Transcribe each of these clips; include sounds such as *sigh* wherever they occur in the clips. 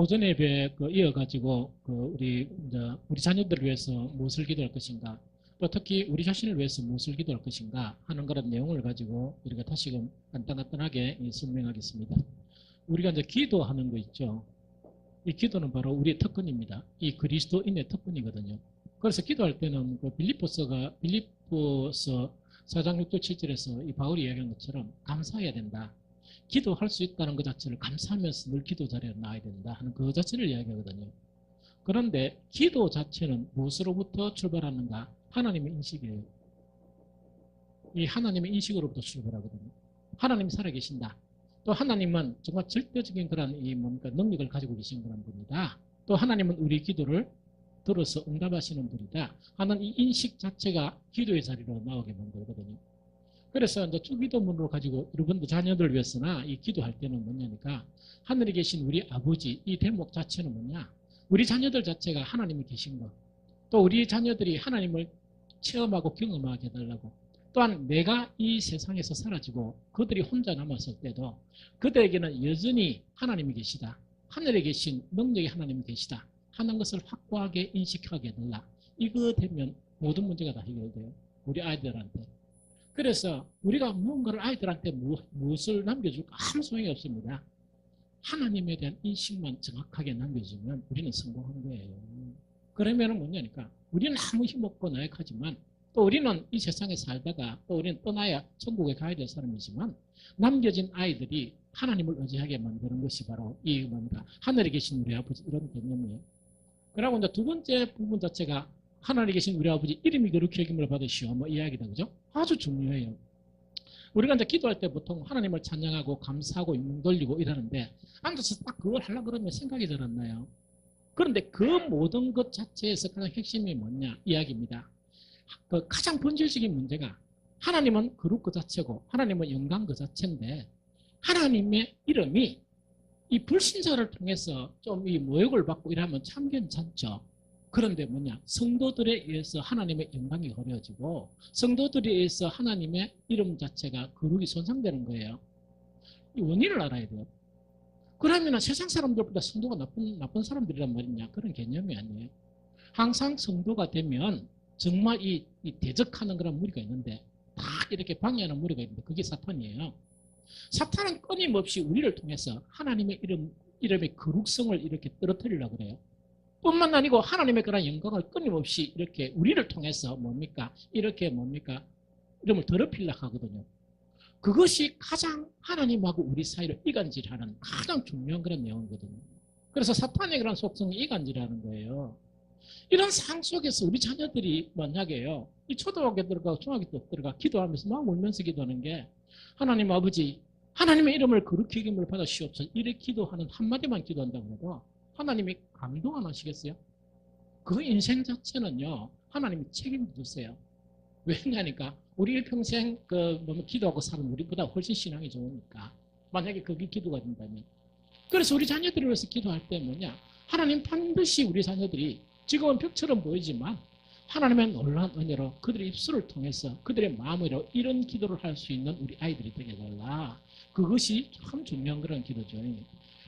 오전 예배 그 이어가지고 그 우리 우리 자녀들을 위해서 무엇을 기도할 것인가 또 특히 우리 자신을 위해서 무엇을 기도할 것인가 하는 그런 내용을 가지고 우리가 다시금 간단간단하게 이 설명하겠습니다. 우리가 이제 기도하는 거 있죠. 이 기도는 바로 우리의 특권입니다. 이 그리스도인의 특권이거든요. 그래서 기도할 때는 그 빌립보서가 빌립보서 4장 6절 7절에서 이 바울이 이야기한 것처럼 감사해야 된다. 기도할 수 있다는 것 자체를 감사하면서 늘 기도 자리에 나와야 된다 하는 그 자체를 이야기하거든요. 그런데 기도 자체는 무엇으로부터 출발하는가? 하나님의 인식이에요. 이 하나님의 인식으로부터 출발하거든요. 하나님이 살아계신다. 또 하나님은 정말 절대적인 그런 이 뭡니까 능력을 가지고 계신 그런 분이다. 또 하나님은 우리 기도를 들어서 응답하시는 분이다. 하는 이 인식 자체가 기도의 자리로 나오게 만들거든요. 그래서 이제 주기도문으로 가지고 여러분들 자녀들 위해서나 이 기도할 때는 뭐냐니까 하늘에 계신 우리 아버지 이 대목 자체는 뭐냐 우리 자녀들 자체가 하나님이 계신 것. 또 우리 자녀들이 하나님을 체험하고 경험하게 해달라고. 또한 내가 이 세상에서 사라지고 그들이 혼자 남았을 때도 그들에게는 여전히 하나님이 계시다. 하늘에 계신 능력의 하나님이 계시다. 하는 것을 확고하게 인식하게 해달라. 이거 되면 모든 문제가 다 해결돼요. 우리 아이들한테. 그래서 우리가 무언가를 아이들한테 무엇을 남겨줄까 아무 소용이 없습니다. 하나님에 대한 인식만 정확하게 남겨주면 우리는 성공한 거예요. 그러면 뭐냐니까 우리는 아무 힘없고 나약하지만 또 우리는 이 세상에 살다가 또 우리는 떠나야 천국에 가야 될 사람이지만 남겨진 아이들이 하나님을 의지하게 만드는 것이 바로 이 뭡니까 하늘에 계신 우리 아버지 이런 개념이에요. 그리고 이제 두 번째 부분 자체가 하나님에 계신 우리 아버지 이름이 그렇게 여김을 받으시오. 뭐 이야기다. 그죠? 아주 중요해요. 우리가 이제 기도할 때 보통 하나님을 찬양하고 감사하고 용 돌리고 이러는데 앉아서 딱 그걸 하려 그러면 생각이 잘 안 나요. 그런데 그 모든 것 자체에서 가장 핵심이 뭐냐 이야기입니다. 그 가장 본질적인 문제가 하나님은 그룹 그 자체고 하나님은 영광 그 자체인데 하나님의 이름이 이 불신자를 통해서 좀 이 모욕을 받고 이러면 참 괜찮죠. 그런데 뭐냐 성도들에 의해서 하나님의 영광이 어려워지고 성도들에 의해서 하나님의 이름 자체가 거룩이 손상되는 거예요. 이 원인을 알아야 돼요. 그러면 세상 사람들보다 성도가 나쁜 나쁜 사람들이란 말이냐 그런 개념이 아니에요. 항상 성도가 되면 정말 이, 이 대적하는 그런 무리가 있는데 딱 이렇게 방해하는 무리가 있는데 그게 사탄이에요. 사탄은 끊임없이 우리를 통해서 하나님의 이름 이름의 거룩성을 이렇게 떨어뜨리려고 그래요. 뿐만 아니고 하나님의 그런 영광을 끊임없이 이렇게 우리를 통해서 뭡니까? 이렇게 뭡니까? 이름을 더럽히려 하거든요. 그것이 가장 하나님하고 우리 사이를 이간질하는 가장 중요한 그런 내용이거든요. 그래서 사탄의 그런 속성이 이간질하는 거예요. 이런 상 속에서 우리 자녀들이 만약에요. 이 초등학교 들어가고 중학교 때 들어가 기도하면서 막 울면서 기도하는 게 하나님 아버지 하나님의 이름을 거룩히 여김을 받으시옵소서 이렇게 기도하는 한마디만 기도한다고 해도 하나님이 감동 안 하시겠어요? 그 인생 자체는요, 하나님이 책임지세요. 왜냐니까, 우리 일평생 그, 뭐, 기도하고 사는 우리보다 훨씬 신앙이 좋으니까. 만약에 그게 기도가 된다면. 그래서 우리 자녀들을 위해서 기도할 때 뭐냐? 하나님 반드시 우리 자녀들이 지금은 벽처럼 보이지만 하나님의 놀라운 은혜로 그들의 입술을 통해서 그들의 마음으로 이런 기도를 할 수 있는 우리 아이들이 되게 달라. 그것이 참 중요한 그런 기도죠.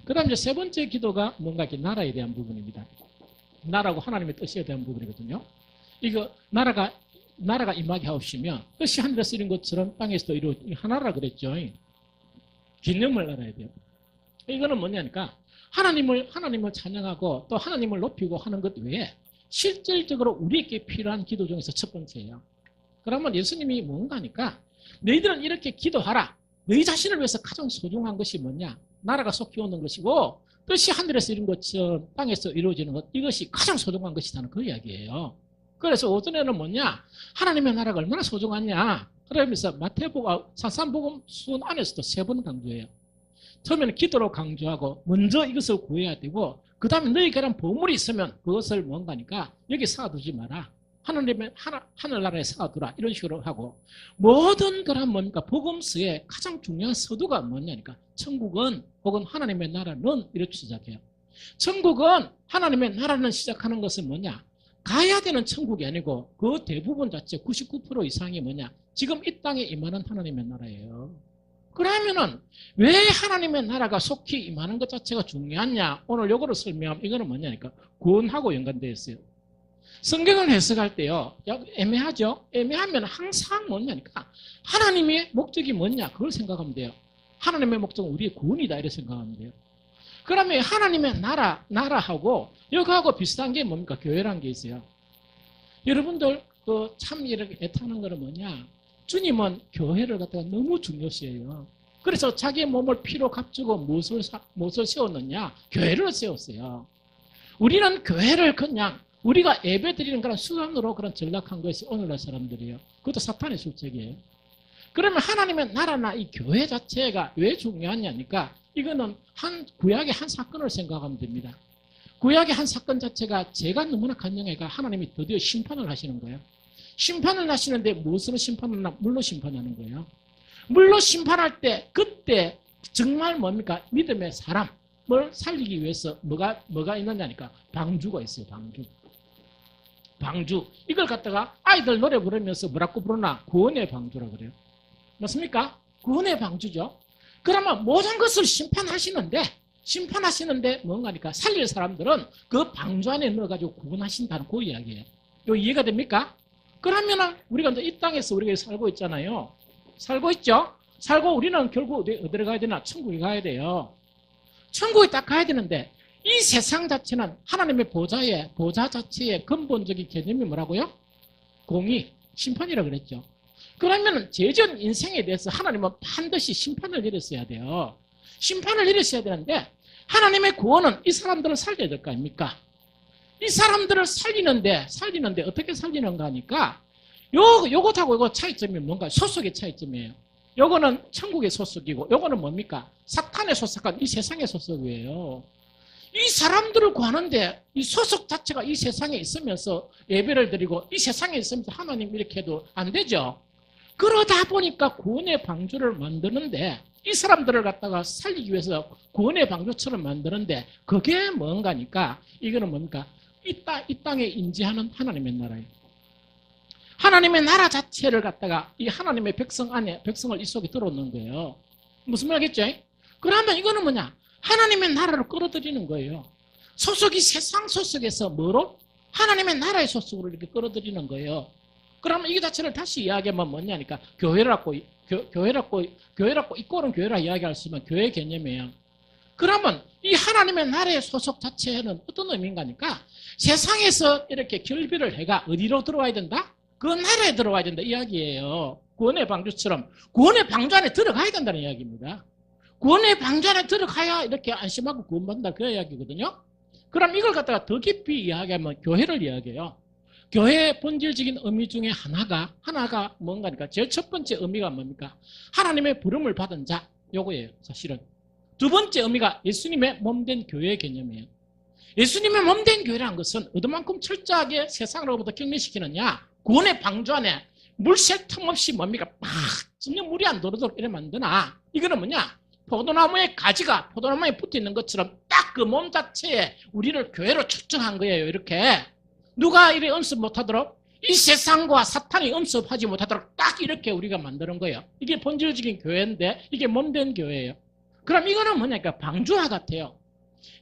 그 다음 이제 세 번째 기도가 뭔가 이렇게 나라에 대한 부분입니다. 나라고 하나님의 뜻에 대한 부분이거든요. 이거 나라가 나라가 임하게 하옵시면 뜻이 하늘에서 이룬 것처럼 땅에서도 이루 하나라 그랬죠. 개념을 알아야 돼요. 이거는 뭐냐니까 하나님을 하나님을 찬양하고 또 하나님을 높이고 하는 것 외에 실질적으로 우리에게 필요한 기도 중에서 첫 번째예요. 그러면 예수님이 뭔가니까 너희들은 이렇게 기도하라. 너희 자신을 위해서 가장 소중한 것이 뭐냐? 나라가 속히 오는 것이고 뜻이 하늘에서 이룬 것처럼 땅에서 이루어지는 것 이것이 가장 소중한 것이라는 그 이야기예요. 그래서 오전에는 뭐냐? 하나님의 나라가 얼마나 소중하냐? 그러면서 마태복음, 산산복음 순 안에서도 세 번 강조해요. 처음에는 기도로 강조하고 먼저 이것을 구해야 되고 그 다음에 너희 그런 보물이 있으면 그것을 뭔가니까 여기 쌓아두지 마라. 하나님의 하나, 하늘나라에 쌓아두라 이런 식으로 하고 모든 그런 뭡니까 복음서의 가장 중요한 서두가 뭐냐니까 천국은 혹은 하나님의 나라는 이렇게 시작해요. 천국은 하나님의 나라는 시작하는 것은 뭐냐 가야 되는 천국이 아니고 그 대부분 자체 99% 이상이 뭐냐 지금 이 땅에 임하는 하나님의 나라예요. 그러면은 왜 하나님의 나라가 속히 임하는 것 자체가 중요하냐? 오늘 요거를 설명하면 이거는 뭐냐니까 구원하고 연관되어 있어요. 성경을 해석할 때요, 약 애매하죠? 애매하면 항상 뭐냐니까 하나님의 목적이 뭐냐? 그걸 생각하면 돼요. 하나님의 목적은 우리의 구원이다 이렇게 생각하면 돼요. 그러면 하나님의 나라, 나라하고 여기하고 비슷한 게 뭡니까? 교회라는 게 있어요. 여러분들 그 참 이렇게 애타는 거는 뭐냐? 주님은 교회를 갖다가 너무 중요시해요. 그래서 자기 몸을 피로 값주고 무엇을, 사- 무엇을 세웠느냐? 교회를 세웠어요. 우리는 교회를 그냥 우리가 예배 드리는 그런 수단으로 그런 전락한 것이 오늘날 사람들이에요. 그것도 사탄의 술책이에요. 그러면 하나님의 나라나 이 교회 자체가 왜 중요하냐니까 이거는 한 구약의 한 사건을 생각하면 됩니다. 구약의 한 사건 자체가 제가 너무나 간증해가 하나님이 드디어 심판을 하시는 거예요. 심판을 하시는데 무엇으로 심판을 하나? 물로 심판하는 거예요. 물로 심판할 때 그때 정말 뭡니까? 믿음의 사람을 살리기 위해서 뭐가 뭐가 있느냐니까 방주가 있어요. 방주. 방주. 이걸 갖다가 아이들 노래 부르면서 뭐라고 부르나? 구원의 방주라 그래요. 맞습니까? 구원의 방주죠. 그러면 모든 것을 심판하시는데 심판하시는데 뭔가니까 살릴 사람들은 그 방주 안에 넣어가지고 구원하신다는 그 이야기예요. 요 이해가 됩니까? 그러면은 우리가 이제 이 땅에서 우리가 살고 있잖아요. 살고 있죠? 살고 우리는 결국 어디, 어디로 가야 되나? 천국에 가야 돼요. 천국에 딱 가야 되는데 이 세상 자체는 하나님의 보좌의 보좌 자체의 근본적인 개념이 뭐라고요? 공의, 심판이라고 그랬죠. 그러면 제전 인생에 대해서 하나님은 반드시 심판을 내렸어야 돼요. 심판을 내렸어야 되는데 하나님의 구원은 이 사람들을 살려야 될 거 아닙니까? 이 사람들을 살리는데 살리는데 어떻게 살리는가 하니까 요 요것하고 요거 차이점이 뭔가 소속의 차이점이에요. 요거는 천국의 소속이고 요거는 뭡니까? 사탄의 소속한 이 세상의 소속이에요. 이 사람들을 구하는데 이 소속 자체가 이 세상에 있으면서 예배를 드리고 이 세상에 있으면서 하나님 이렇게 해도 안 되죠. 그러다 보니까 구원의 방주를 만드는데 이 사람들을 갖다가 살리기 위해서 구원의 방주처럼 만드는데 그게 뭔가니까 이거는 뭡니까? 이, 땅, 이 땅에 인지하는 하나님의 나라예요. 하나님의 나라 자체를 갖다가 이 하나님의 백성 안에 백성을 이 속에 들어놓는 거예요. 무슨 말겠죠? 그러면 이거는 뭐냐? 하나님의 나라를 끌어들이는 거예요. 소속이 세상 소속에서 뭐로? 하나님의 나라의 소속으로 이렇게 끌어들이는 거예요. 그러면 이 자체를 다시 이야기하면 뭐냐니까 교회라고 교, 교회라고 교회라고 이꼴은 교회라 이야기할 수 있으면 교회 개념이에요. 그러면 이 하나님의 나라의 소속 자체는 어떤 의미인가니까 세상에서 이렇게 결비를 해가 어디로 들어와야 된다? 그 나라에 들어와야 된다 이야기예요. 구원의 방주처럼 구원의 방주 안에 들어가야 된다는 이야기입니다. 구원의 방주 안에 들어가야 이렇게 안심하고 구원받는다 그 이야기거든요. 그럼 이걸 갖다가 더 깊이 이야기하면 교회를 이야기해요. 교회의 본질적인 의미 중에 하나가 하나가 뭔가니까 제일 첫 번째 의미가 뭡니까? 하나님의 부름을 받은 자 요거예요. 사실은 두 번째 의미가 예수님의 몸된 교회 개념이에요. 예수님의 몸된 교회라는 것은 어디만큼 철저하게 세상으로부터 격리시키느냐? 구원의 방주 안에 물샐 틈 없이 뭡니까? 막 전혀 물이 안 들어도록 이래 만드나? 이거는 뭐냐? 포도나무의 가지가 포도나무에 붙어 있는 것처럼 딱 그 몸 자체에 우리를 교회로 초청한 거예요. 이렇게 누가 이래 엄습 못하도록 이 세상과 사탄이 엄습하지 못하도록 딱 이렇게 우리가 만드는 거예요. 이게 본질적인 교회인데 이게 몸된 교회예요. 그럼 이거는 뭐냐니까 방주와 같아요.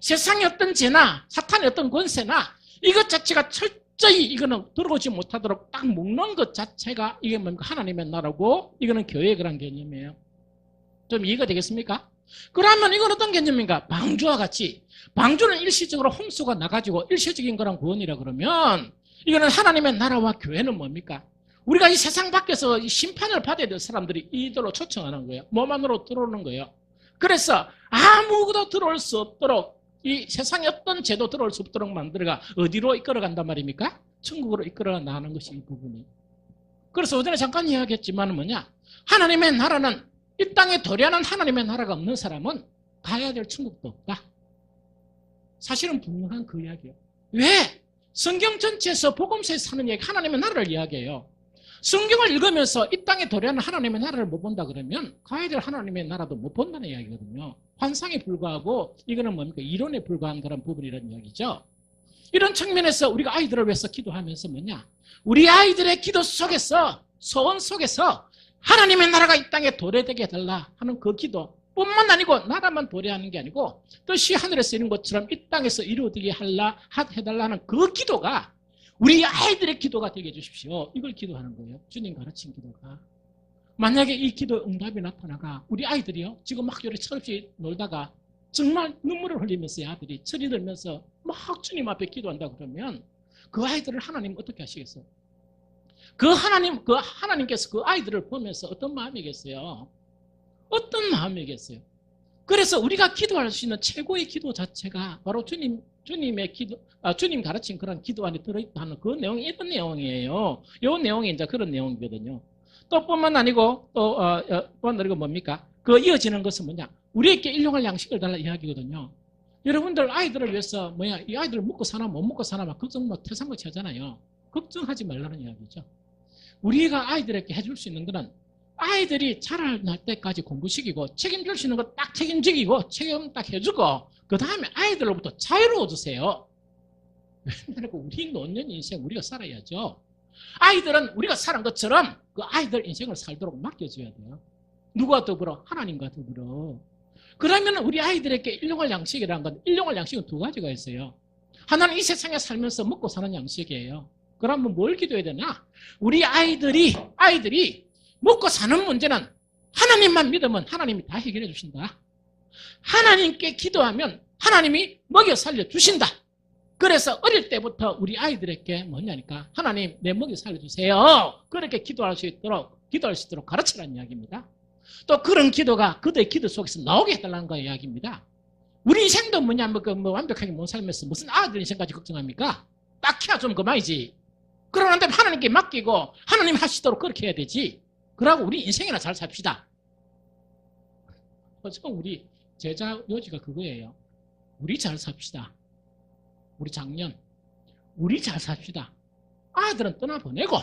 세상의 어떤 죄나 사탄의 어떤 권세나 이것 자체가 철저히 이거는 들어오지 못하도록 딱 묶는 것 자체가 이게 뭡니까 하나님의 나라고 이거는 교회의 그런 개념이에요. 좀 이해가 되겠습니까? 그러면 이건 어떤 개념인가? 방주와 같이 방주는 일시적으로 홍수가 나가지고 일시적인 거랑 구원이라 그러면 이거는 하나님의 나라와 교회는 뭡니까? 우리가 이 세상 밖에서 이 심판을 받아야 될 사람들이 이들로 초청하는 거예요. 몸 안으로 들어오는 거예요. 그래서 아무것도 들어올 수 없도록 이 세상에 어떤 죄도 들어올 수 없도록 만들어가 어디로 이끌어 간단 말입니까? 천국으로 이끌어 나가는 것이 이 부분이. 그래서 어제에 잠깐 이야기했지만 뭐냐? 하나님의 나라는 이 땅에 도래하는 하나님의 나라가 없는 사람은 가야 될 천국도 없다. 사실은 분명한 그 이야기예요. 왜? 성경 전체에서 복음서에 사는 얘기 하나님의 나라를 이야기해요. 성경을 읽으면서 이 땅에 도래하는 하나님의 나라를 못 본다 그러면 가야 될 하나님의 나라도 못 본다는 이야기거든요. 환상에 불과하고 이거는 뭡니까? 이론에 불과한 그런 부분이라는 이야기죠. 이런 측면에서 우리가 아이들을 위해서 기도하면서 뭐냐? 우리 아이들의 기도 속에서 소원 속에서 하나님의 나라가 이 땅에 도래되게 해달라 하는 그 기도 뿐만 아니고 나라만 도래하는 게 아니고 뜻이 하늘에서 이룬 것처럼 이 땅에서 이루어지게 할라 하- 해달라는 그 기도가 우리 아이들의 기도가 되게 해주십시오. 이걸 기도하는 거예요. 주님 가르친 기도가. 만약에 이 기도 응답이 나타나가 우리 아이들이요 지금 막 요리 철없이 놀다가 정말 눈물을 흘리면서 이 아들이 철이 들면서 막 주님 앞에 기도한다 그러면 그 아이들을 하나님 어떻게 하시겠어요? 그 하나님 그 하나님께서 그 아이들을 보면서 어떤 마음이겠어요? 어떤 마음이겠어요? 그래서 우리가 기도할 수 있는 최고의 기도 자체가 바로 주님 주님의 기도 아, 주님 가르친 그런 기도 안에 들어있다는 그 내용이 이런 내용이에요. 이 내용이 이제 그런 내용이거든요. 또 뿐만 아니고 또 어, 어, 아니고 뭡니까? 그 이어지는 것은 뭐냐? 우리에게 일용할 양식을 달라 이야기거든요. 여러분들 아이들을 위해서 뭐야? 이 아이들 먹고 사나 못 먹고 사나 막 걱정 뭐 태산같이 하잖아요. 걱정하지 말라는 이야기죠. 우리가 아이들에게 해줄 수 있는 거는 아이들이 자랄 때까지 공부시키고 책임질 수 있는 거 딱 책임지기고 책임 딱 해주고 그 다음에 아이들로부터 자유로워 주세요. 왜냐면 우리 노년 인생 우리가 살아야죠. 아이들은 우리가 살은 것처럼 그 아이들 인생을 살도록 맡겨줘야 돼요. 누가 더불어? 하나님과 더불어. 그러면 우리 아이들에게 일용할 양식이라는 건 일용할 양식은 두 가지가 있어요. 하나는 이 세상에 살면서 먹고 사는 양식이에요. 그러면 뭘 기도해야 되나? 우리 아이들이 아이들이 먹고 사는 문제는 하나님만 믿으면 하나님이 다 해결해 주신다. 하나님께 기도하면 하나님이 먹여 살려 주신다. 그래서 어릴 때부터 우리 아이들에게 뭐냐니까 하나님 내 먹여 살려 주세요. 그렇게 기도할 수 있도록 기도할 수 있도록 가르치라는 이야기입니다. 또 그런 기도가 그들의 기도 속에서 나오게 해달라는 거 이야기입니다. 우리 인생도 뭐냐면 그 뭐 완벽하게 못 살면서 무슨 아들 인생까지 걱정합니까? 딱히야 좀 그만이지. 그러는데 하나님께 맡기고 하나님 하시도록 그렇게 해야 되지. 그러고 우리 인생이나 잘 삽시다. 그래서 우리 제자 요지가 그거예요. 우리 잘 삽시다. 우리 작년 우리 잘 삽시다. 아들은 떠나보내고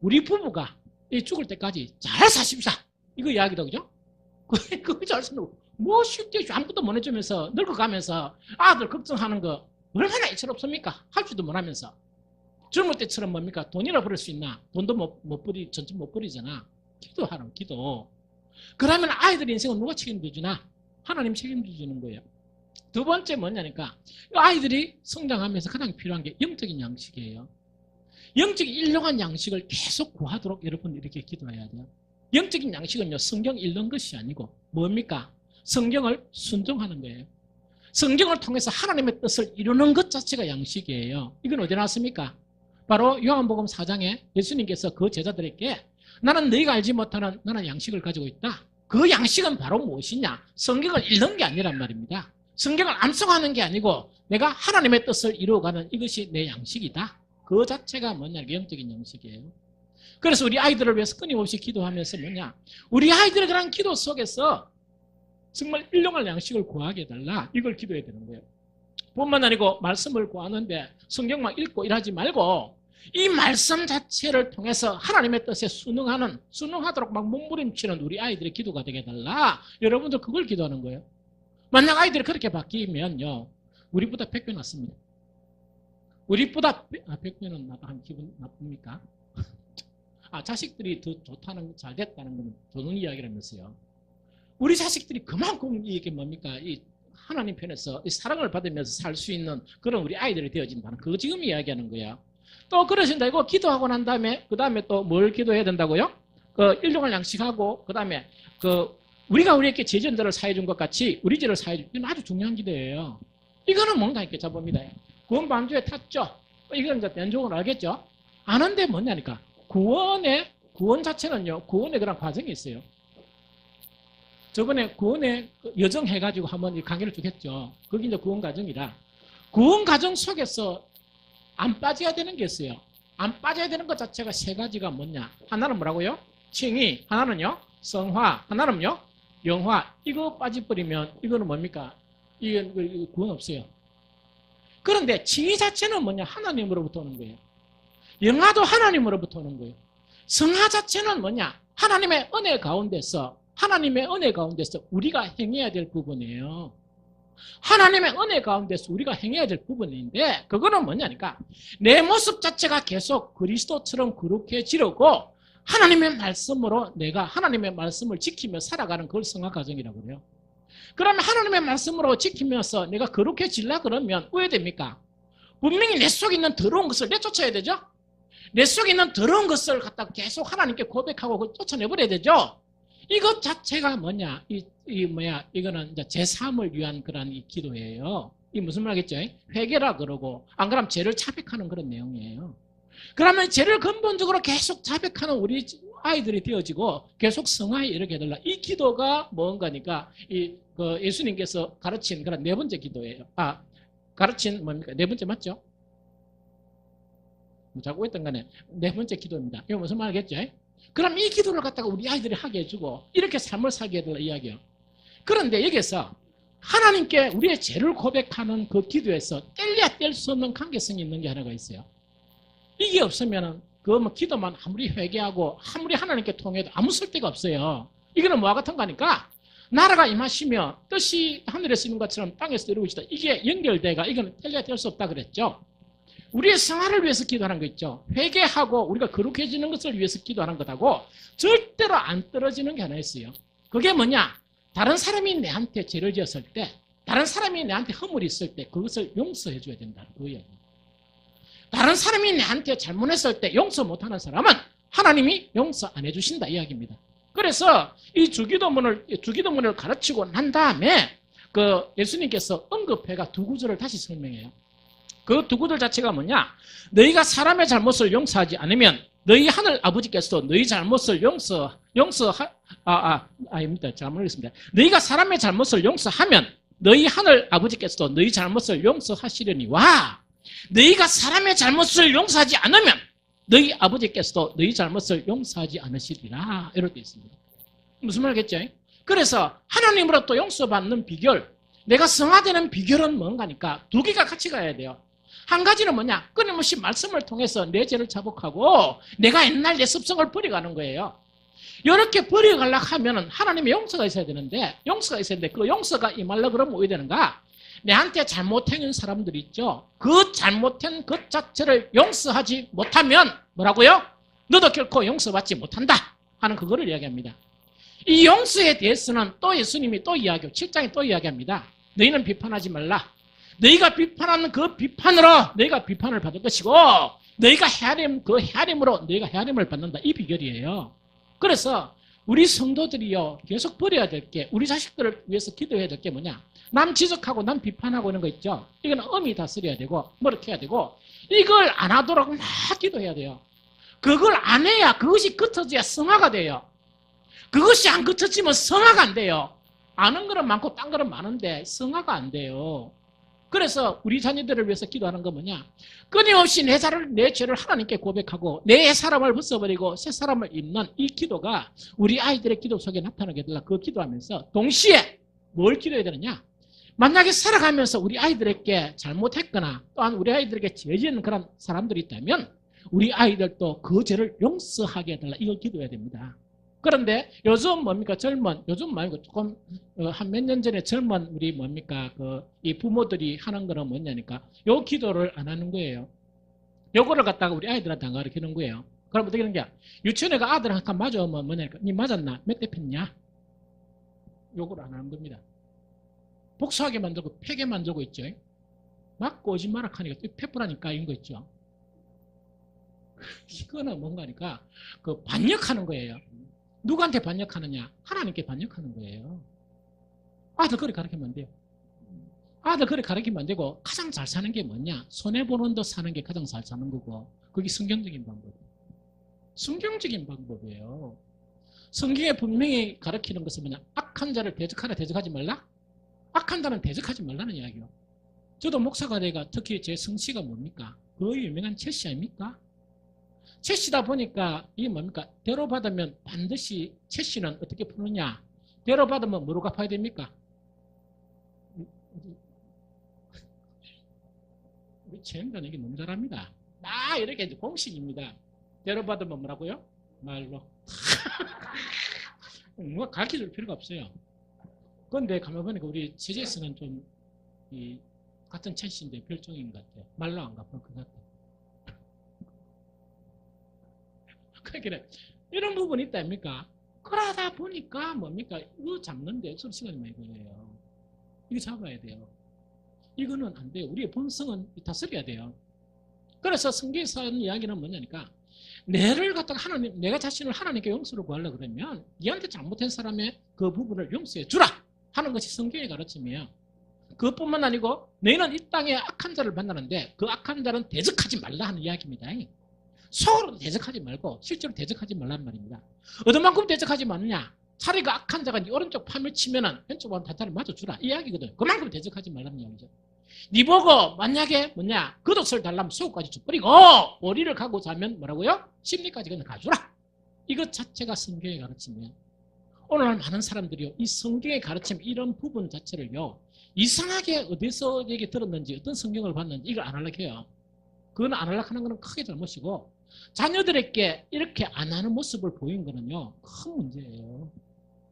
우리 부부가 이 죽을 때까지 잘 사십시다. 이거 이야기다 그죠? *laughs* 그- 그거 잘 산다고 뭐 쉽게 아무것도 못 해주면서 늙어가면서 아들 걱정하는 거 얼마나 이철없습니까? 할 줄도 못하면서 젊을 때처럼 뭡니까? 돈이나 벌을 수 있나? 돈도 못, 못 버리, 전체 못 버리잖아. 기도하라, 기도. 그러면 아이들 인생은 누가 책임져 주나? 하나님 책임져 주는 거예요. 두 번째 뭐냐니까 이 아이들이 성장하면서 가장 필요한 게 영적인 양식이에요. 영적인 일용한 양식을 계속 구하도록 여러분 이렇게 기도해야 돼요. 영적인 양식은요 성경 읽는 것이 아니고 뭡니까? 성경을 순종하는 거예요. 성경을 통해서 하나님의 뜻을 이루는 것 자체가 양식이에요. 이건 어디 나왔습니까? 바로 요한복음 4장에 예수님께서 그 제자들에게 나는 너희가 알지 못하는 나는 양식을 가지고 있다. 그 양식은 바로 무엇이냐? 성경을 읽는 게 아니란 말입니다. 성경을 암송하는 게 아니고 내가 하나님의 뜻을 이루어가는 이것이 내 양식이다. 그 자체가 뭐냐? 영적인 양식이에요. 그래서 우리 아이들을 위해서 끊임없이 기도하면서 뭐냐? 우리 아이들의 그런 기도 속에서 정말 일용할 양식을 구하게 해달라. 이걸 기도해야 되는 거예요. 뿐만 아니고 말씀을 구하는데 성경만 읽고 일하지 말고 이 말씀 자체를 통해서 하나님의 뜻에 순응하는 순응하도록 막 몸부림치는 우리 아이들의 기도가 되게 해달라. 여러분들 그걸 기도하는 거예요. 만약 아이들이 그렇게 바뀌면요. 우리보다 100배 낫습니다. 우리보다 100배는 나도 한 기분 나쁩니까? *laughs* 아, 자식들이 더 좋다는, 잘 됐다는 건 좋은 이야기라면서요. 우리 자식들이 그만큼 이게 뭡니까? 이 하나님 편에서 이 사랑을 받으면서 살 수 있는 그런 우리 아이들이 되어진다는 그거 지금 이야기하는 거야. 또 그러신다고 기도하고 난 다음에 그 다음에 또 뭘 기도해야 된다고요? 그 일용할 양식하고 그 다음에 그 우리가 우리에게 제전들을 사해준 것 같이 우리 죄를 사해준 이건 아주 중요한 기도예요. 이거는 뭔가 이렇게 잡봅니다. 구원 반주에 탔죠. 이건 이제 연종을 알겠죠. 아는데 뭐냐니까 구원의 구원 자체는요. 구원의 그런 과정이 있어요. 저번에 구원의 여정 해가지고 한번 이 강의를 쭉 했죠. 그게 이제 구원 과정이라 구원 과정 속에서 안 빠져야 되는 게 있어요. 안 빠져야 되는 것 자체가 세 가지가 뭐냐? 하나는 뭐라고요? 칭의, 하나는요? 성화, 하나는요? 영화. 이거 빠져버리면 이거는 뭡니까? 이건 이거 구원 없어요. 그런데 칭의 자체는 뭐냐? 하나님으로부터 오는 거예요. 영화도 하나님으로부터 오는 거예요. 성화 자체는 뭐냐? 하나님의 은혜 가운데서 하나님의 은혜 가운데서 우리가 행해야 될 부분이에요. 하나님의 은혜 가운데서 우리가 행해야 될 부분인데 그거는 뭐냐니까 내 모습 자체가 계속 그리스도처럼 거룩해지려고 하나님의 말씀으로 내가 하나님의 말씀을 지키며 살아가는 그걸 성화 과정이라고 그래요. 그러면 하나님의 말씀으로 지키면서 내가 거룩해질라 그러면 왜 됩니까? 분명히 내 속에 있는 더러운 것을 내쫓아야 되죠? 내 속에 있는 더러운 것을 갖다 계속 하나님께 고백하고 쫓아내버려야 되죠? 이것 자체가 뭐냐? 이, 이 뭐야? 이거는 이제 제3을 위한 그런 이 기도예요. 이 무슨 말이겠죠? 회개라 그러고, 안 그러면 죄를 자백하는 그런 내용이에요. 그러면 죄를 근본적으로 계속 자백하는 우리 아이들이 되어지고 계속 성화에 이르게 되라. 이 기도가 뭔가니까 이 그 예수님께서 가르친 그런 네 번째 기도예요. 아 가르친 뭡니까? 네 번째 맞죠? 뭐 자꾸 했던 간에 네 번째 기도입니다. 이거 무슨 말이겠죠? 그럼 이 기도를 갖다가 우리 아이들이 하게 해주고 이렇게 삶을 살게 해달라 이야기요. 그런데 여기서 하나님께 우리의 죄를 고백하는 그 기도에서 뗄래야 뗄 수 없는 관계성이 있는 게 하나가 있어요. 이게 없으면은 그뭐 기도만 아무리 회개하고 아무리 하나님께 통해도 아무 쓸데가 없어요. 이거는 뭐와 같은 거니까 나라가 임하시며 뜻이 하늘에서 있는 것처럼 땅에서 이루어지다. 이게 연결돼가 이거는 뗄래야 뗄 수 없다 그랬죠. 우리의 성화를 위해서 기도하는 거 있죠. 회개하고 우리가 거룩해지는 것을 위해서 기도하는 것하고 절대로 안 떨어지는 게 하나 있어요. 그게 뭐냐? 다른 사람이 내한테 죄를 지었을 때, 다른 사람이 내한테 허물이 있을 때 그것을 용서해 줘야 된다는 거예요. 다른 사람이 내한테 잘못했을 때 용서 못하는 사람은 하나님이 용서 안 해주신다 이야기입니다. 그래서 이 주기도문을 주기도문을 가르치고 난 다음에 그 예수님께서 언급해가 두 구절을 다시 설명해요. 그 두 구절 자체가 뭐냐? 너희가 사람의 잘못을 용서하지 않으면 너희 하늘 아버지께서도 너희 잘못을 용서 용서하 아 아 아닙니다. 잘못했습니다. 너희가 사람의 잘못을 용서하면 너희 하늘 아버지께서도 너희 잘못을 용서하시려니와 너희가 사람의 잘못을 용서하지 않으면 너희 아버지께서도 너희 잘못을 용서하지 않으시리라 이렇게 있습니다. 무슨 말겠죠? 그래서 하나님으로부터 용서받는 비결, 내가 성화되는 비결은 뭔가니까 두 개가 같이 가야 돼요. 한 가지는 뭐냐? 끊임없이 말씀을 통해서 내 죄를 자복하고 내가 옛날 내 습성을 버려가는 거예요. 이렇게 버려가려고 하면 하나님의 용서가 있어야 되는데 용서가 있어야 되는데 그 용서가 임하려 그러면 어떻게 되는가? 내한테 잘못한 사람들 있죠. 그 잘못한 것 자체를 용서하지 못하면 뭐라고요? 너도 결코 용서받지 못한다 하는 그거를 이야기합니다. 이 용서에 대해서는 또 예수님이 또 이야기하고 7장에 또 이야기합니다. 너희는 비판하지 말라. 너희가 비판하는 그 비판으로 너희가 비판을 받을 것이고 너희가 헤아림 그 헤아림으로 너희가 헤아림을 받는다. 이 비결이에요. 그래서 우리 성도들이요 계속 버려야 될 게 우리 자식들을 위해서 기도해야 될 게 뭐냐? 남 지적하고 남 비판하고 이런 거 있죠. 이거는 엄히 다스려야 되고 뭐렇게 해야 되고 이걸 안 하도록 막 기도해야 돼요. 그걸 안 해야 그것이 끝어져야 성화가 돼요. 그것이 안 끝어지면 성화가 안 돼요. 아는 거는 많고 딴 거는 많은데 성화가 안 돼요. 그래서 우리 자녀들을 위해서 기도하는 건 뭐냐? 끊임없이 내 자를 내 죄를 하나님께 고백하고 내 사람을 벗어버리고 새 사람을 입는 이 기도가 우리 아이들의 기도 속에 나타나게 되라. 그 기도하면서 동시에 뭘 기도해야 되느냐? 만약에 살아가면서 우리 아이들에게 잘못했거나 또한 우리 아이들에게 죄 지은 그런 사람들이 있다면 우리 아이들도 그 죄를 용서하게 해달라. 이걸 기도해야 됩니다. 그런데 요즘 뭡니까 젊은 요즘 말고 조금 어, 한몇 년 전에 젊은 우리 뭡니까 그 이 부모들이 하는 거는 뭐냐니까 요 기도를 안 하는 거예요. 요거를 갖다가 우리 아이들한테 안 가르치는 거예요. 그럼 어떻게 되는 거야? 유치원에가 아들 한칸 맞아오면 뭐냐니까 니 맞았나? 몇 대 폈냐? 요거를 안 하는 겁니다. 복수하게 만들고 패게 만들고 있죠. 막 거짓말을 하니까 패불하니까 이런 거 있죠. *laughs* 이거는 뭔가니까 그 반역하는 거예요. 누구한테 반역하느냐? 하나님께 반역하는 거예요. 아들 그렇게 가르치면 안 돼요. 아들 그렇게 가르치면 안 되고 가장 잘 사는 게 뭐냐? 손해보는 듯 사는 게 가장 잘 사는 거고 그게 성경적인 방법이에요. 성경적인 방법이에요. 성경에 분명히 가르치는 것은 뭐냐? 악한 자를 대적하라 대적하지 말라? 악한 자는 대적하지 말라는 이야기요. 저도 목사가 돼가 특히 제 성씨가 뭡니까? 그 유명한 채씨 아닙니까? 채씨다 보니까 이게 뭡니까? 대로 받으면 반드시 채씨는 어떻게 푸느냐? 대로 받으면 뭐로 갚아야 됩니까? 우리 체험단 이게 너무 잘합니다. 막 이렇게 이제 공식입니다. 대로 받으면 뭐라고요? 말로. *laughs* 뭐 가르쳐 줄 필요가 없어요. 그런데 가만 보니까 우리 제재스는 좀, 이, 같은 채씨인데 별종인 것 같아요. 말로 안 갚을 것 같아요. 그러니까 이런 부분이 있다 아닙니까? 그러다 보니까 뭡니까? 이거 잡는데 서로 시간이 많이 걸려요. 이거 잡아야 돼요. 이거는 안 돼요. 우리의 본성은 다스려야 돼요. 그래서 성경에서 하는 이야기는 뭐냐니까 내를 갖다가 하나님, 내가 자신을 하나님께 용서를 구하려 그러면 니한테 잘못한 사람의 그 부분을 용서해 주라 하는 것이 성경의 가르침이에요. 그것뿐만 아니고 너희는 이 땅에 악한 자를 만나는데 그 악한 자는 대적하지 말라 하는 이야기입니다. 속으로 대적하지 말고 실제로 대적하지 말라는 말입니다. 어떤 만큼 대적하지 말느냐? 차라리 그 악한 자가 네 오른쪽 판을 치면 은 왼쪽 한 단타를 맞아주라 이 이야기거든. 그만큼 대적하지 말라는 이야기죠. 네 보고 만약에 뭐냐 겉옷을 달라면 속까지 줘버리고 머리를 가고 자면 뭐라고요? 심리까지 그냥 가주라. 이것 자체가 성경의 가르침이에요. 오늘 많은 사람들이요 이 성경의 가르침 이런 부분 자체를요 이상하게 어디서 얘기 들었는지 어떤 성경을 봤는지 이걸 안 하려고 해요. 그건 안 하려고 하는 거는 크게 잘못이고 자녀들에게 이렇게 안 하는 모습을 보인 거는요 큰 문제예요.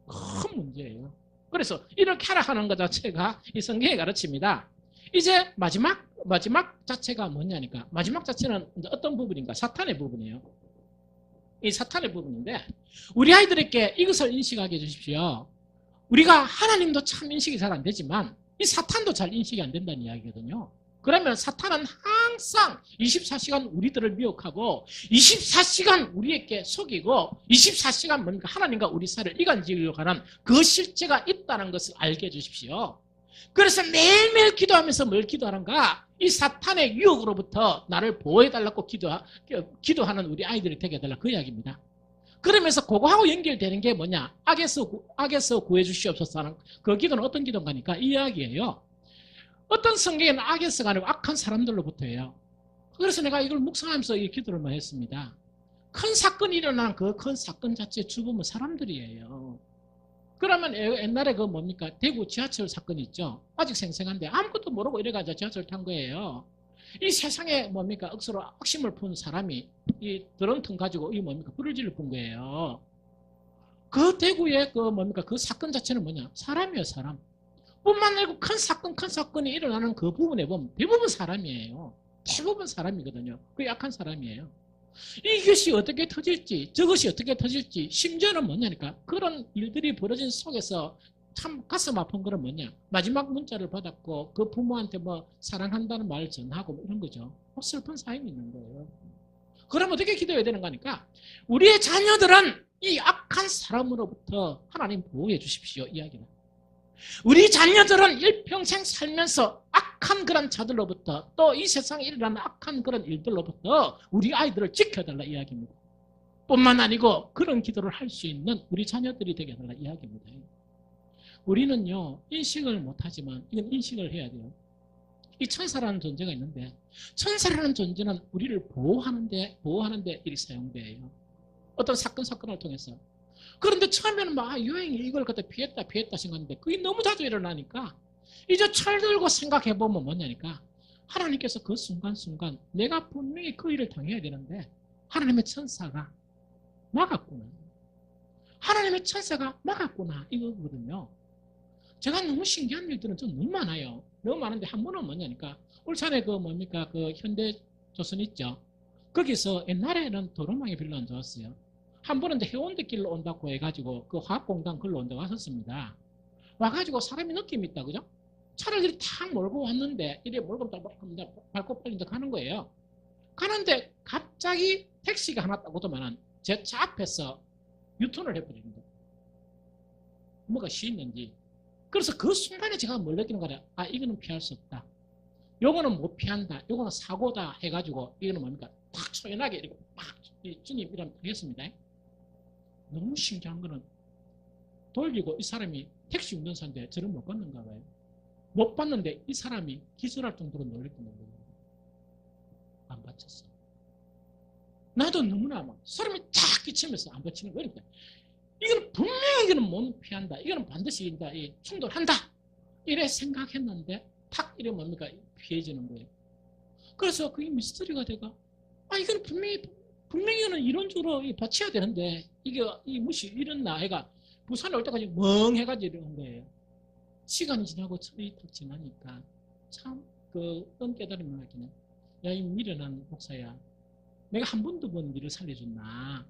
큰 문제예요. 그래서 이렇게 하라 하는 것 자체가 이 성경의 가르침이다. 이제 마지막 마지막 자체가 뭐냐니까 마지막 자체는 어떤 부분인가 사탄의 부분이에요. 이 사탄의 부분인데 우리 아이들에게 이것을 인식하게 해주십시오. 우리가 하나님도 참 인식이 잘 안 되지만 이 사탄도 잘 인식이 안 된다는 이야기거든요. 그러면 사탄은 항상 24시간 우리들을 미혹하고 24시간 우리에게 속이고 24시간 뭡니까 하나님과 우리 사이를 이간지으려고 하는 그 실제가 있다는 것을 알게 해주십시오. 그래서 매일매일 기도하면서 뭘 기도하는가? 이 사탄의 유혹으로부터 나를 보호해달라고 기도하, 기도하는 우리 아이들이 되게 해달라 그 이야기입니다. 그러면서 그거하고 연결되는 게 뭐냐? 악에서, 구- 악에서 구해주시옵소서 하는 그 기도는 어떤 기도인가니까 이 이야기예요. 어떤 성경에는 악에서가 아니고 악한 사람들로부터예요. 그래서 내가 이걸 묵상하면서 이 기도를 많이 했습니다. 큰 사건이 일어나는 그큰 사건 자체의 주범은 사람들이에요. 그러면 에- 옛날에 그 뭡니까? 대구 지하철 사건이 있죠. 아직 생생한데 아무것도 모르고 이래가지고 지하철 탄 거예요. 이 세상에 뭡니까? 억수로 악심을 푼 사람이 이 드럼통 가지고 이 뭡니까? 불을 질러 본 거예요. 그 대구의 그 뭡니까? 그 사건 자체는 뭐냐? 사람이에요, 사람. 뿐만 아니고 큰 사건, 큰 사건이 일어나는 그 부분에 보면 대부분 사람이에요. 대부분 사람이거든요. 그 약한 사람이에요. 이것이 어떻게 터질지, 저것이 어떻게 터질지, 심지어는 뭐냐니까 그런 일들이 벌어진 속에서 참 가슴 아픈 거는 뭐냐. 마지막 문자를 받았고 그 부모한테 뭐 사랑한다는 말을 전하고 뭐 이런 거죠. 뭐 슬픈 사연이 있는 거예요. 그럼 어떻게 기도해야 되는 거니까 우리의 자녀들은 이 악한 사람으로부터 하나님 보호해 주십시오. 이야기는. 우리 자녀들은 일평생 살면서 악한 그런 자들로부터 또 이 세상에 일어나는 악한 그런 일들로부터 우리 아이들을 지켜달라 이야기입니다. 뿐만 아니고 그런 기도를 할 수 있는 우리 자녀들이 되게 해달라 이야기입니다. 우리는요 인식을 못하지만 이건 인식을 해야 돼요. 이 천사라는 존재가 있는데 천사라는 존재는 우리를 보호하는데 보호하는데 일이 사용돼요. 어떤 사건 사건을 통해서 그런데 처음에는 막 아, 유행이 이걸 그때 피했다 피했다 생각했는데 그게 너무 자주 일어나니까 이제 철 들고 생각해 보면 뭐냐니까 하나님께서 그 순간순간 내가 분명히 그 일을 당해야 되는데 하나님의 천사가 막았구나. 하나님의 천사가 막았구나 이거거든요. 제가 너무 신기한 일들은 좀 너무 많아요. 너무 많은데 한 번은 뭐냐니까 울산에 그 뭡니까 그 현대 조선 있죠. 거기서 옛날에는 도로망이 별로 안 좋았어요. 한 번은 이제 길로 온다고 해가지고 그 화학공단 글로 온다고 왔었습니다. 와가지고 사람이 느낌이 있다, 그죠? 차를 이렇게 탁 몰고 왔는데, 이래 몰고 딱 밟고 빨리 가는 거예요. 가는데 갑자기 택시가 하나 딱 오더만은 제 차 앞에서 유턴을 해버리는 거예요. 뭐가 쉬있는지. 그래서 그 순간에 제가 뭘 느끼는 거냐. 아, 이거는 피할 수 없다. 요거는 못 피한다. 요거는 사고다 해가지고, 이거는 뭡니까? 탁 소연하게 이렇게 팍, 이 주님 이름 하겠습니다. 너무 신기한 거는 돌리고 이 사람이 택시 운전사인데 저를 못 봤는가 봐요. 못 봤는데 이 사람이 기절할 정도로 놀랬던 거예요. 안 받쳤어. 나도 너무나 막 사람이 탁 끼치면서 안 받치는 거예요. 그러니까 이거는 분명히 이거는 못 피한다. 이거는 반드시 이제 이 충돌한다. 이래 생각했는데 탁 이래 뭡니까 피해지는 거예요. 그래서 그게 미스터리가 돼가 아 이거는 분명히 분명히는 이론적으로 이 받쳐야 되는데 이게 이 무시 이런 나이가 부산에 올 때까지 멍해가지고 이런 거예요. 시간이 지나고 철이 탁 지나니까 참그 깨달음을 하기는 야이 미련한 목사야 내가 한 번도 본 일을 살려줬나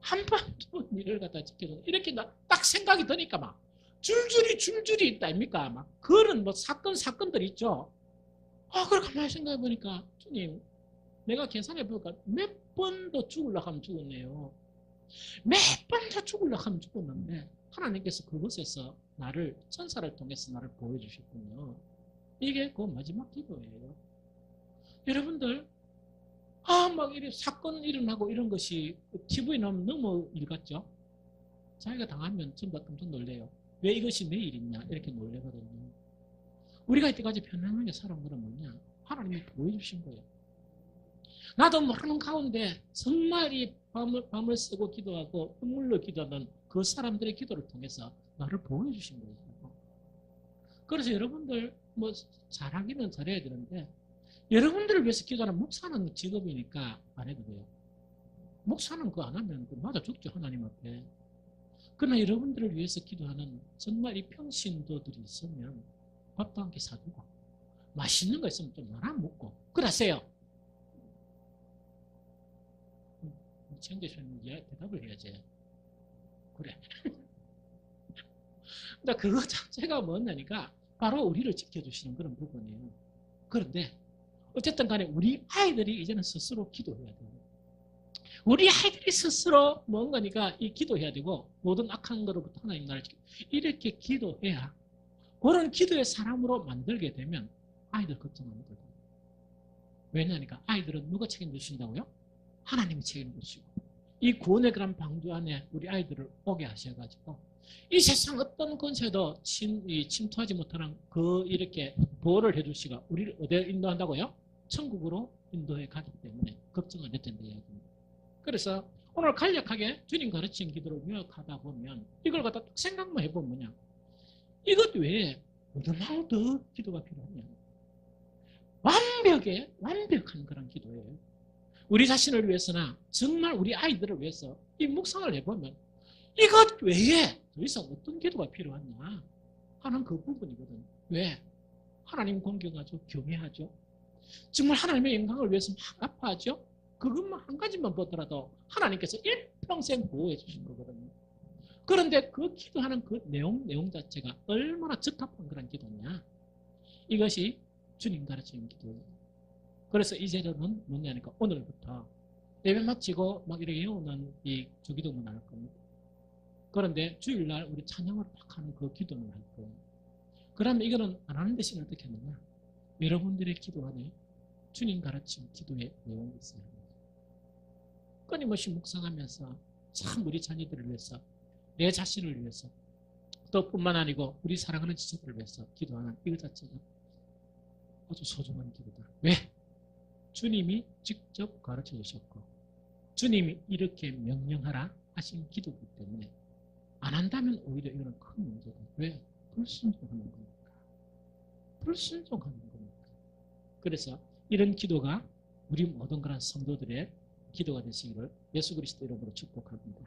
한 번, 두번 일을 갖다 지켜줘. 이렇게 나- 딱 생각이 드니까 막 줄줄이 줄줄이 있다 아닙니까? 막 그런 뭐 사건 사건들 있죠. 아, 그래 가만히 생각해 보니까 주님, 내가 계산해 보니까 몇 번 더 죽으려 하면 죽었네요. 몇 번 더 죽으려 하면 죽었는데 하나님께서 그곳에서 나를 천사를 통해서 나를 보여주셨군요. 이게 그 마지막 기도예요. 여러분들 아 막 이런 사건 일어나고 이런 것이 TV에 나오면 너무 일 같죠? 자기가 당하면 전부 다 깜짝 놀래요. 왜 이것이 내 일이냐 이렇게 놀래거든요. 우리가 이때까지 편안하게 살아온 거는 뭐냐? 하나님이 보여주신 거예요. 나도 모르는 가운데 정말 이 밤을, 밤을 쓰고 기도하고 눈물로 기도하는 그 사람들의 기도를 통해서 나를 보여주신 거예요. 그래서 여러분들 뭐 잘하기는 잘해야 되는데 여러분들을 위해서 기도하는 목사는 직업이니까 안 해도 돼요. 목사는 그거 안 하면 그 맞아 죽죠 하나님 앞에. 그러나 여러분들을 위해서 기도하는 정말 이 평신도들이 있으면 밥도 한 끼 사주고 맛있는 거 있으면 좀 나눠 먹고 그러세요. 챙겨주는 예, 대답을 해야지. 그래. *laughs* 근데 그거 자체가 뭐냐니까 바로 우리를 지켜주시는 그런 부분이에요. 그런데 어쨌든 간에 우리 아이들이 이제는 스스로 기도해야 돼요. 우리 아이들이 스스로 뭔가니까 이 기도해야 되고 모든 악한 거로부터 하나님 나를 이렇게 기도해야 그런 기도의 사람으로 만들게 되면 아이들 걱정 안 해도 돼요. 왜냐니까 아이들은 누가 책임지신다고요? 하나님이 책임지시고 이 구원의 그런 방주 안에 우리 아이들을 오게 하셔가지고 이 세상 어떤 권세도 침, 이 침투하지 못하는 그 이렇게 보호를 해주시고 우리를 어디에 인도한다고요? 천국으로 인도해 가기 때문에 걱정 안 해도 된다 이야기입니다. 그래서 오늘 간략하게 주님 가르친 기도를 요약하다 보면 이걸 갖다 딱 생각만 해보면 뭐냐 이것 외에 얼마나 더 기도가 필요하냐 완벽에 완벽한 그런 기도예요. 우리 자신을 위해서나 정말 우리 아이들을 위해서 이 묵상을 해보면 이것 외에 더 이상 어떤 기도가 필요하냐 하는 그 부분이거든. 왜? 하나님 공경하죠. 경외하죠. 정말 하나님의 영광을 위해서 막 아파하죠. 그것만 한 가지만 보더라도 하나님께서 일평생 보호해 주신 거거든요. 그런데 그 기도하는 그 내용, 내용 자체가 얼마나 적합한 그런 기도냐. 이것이 주님 가르치는 기도예요. 그래서 이 제도는 뭐냐니까 오늘부터 예배 마치고 막 이렇게 해오는 이 주기도 문 할 겁니다. 그런데 주일날 우리 찬양을 막 하는 그 기도는 할 거예요. 그러면 이거는 안 하는 대신 어떻게 하느냐? 여러분들의 기도 안에 주님 가르친 기도의 내용이 있어요. 끊임없이 묵상하면서 참 우리 자녀들을 위해서 내 자신을 위해서 또 뿐만 아니고 우리 사랑하는 지체들을 위해서 기도하는 이것 자체가 아주 소중한 기도다. 왜? 주님이 직접 가르쳐 주셨고 주님이 이렇게 명령하라 하신 기도이기 때문에 안 한다면 오히려 이거는 큰 문제다. 왜? 불순종하는 거니까. 불순종하는 거니까. 그래서 이런 기도가 우리 모든 그런 성도들의 기도가 되시기를 예수 그리스도 이름으로 축복합니다.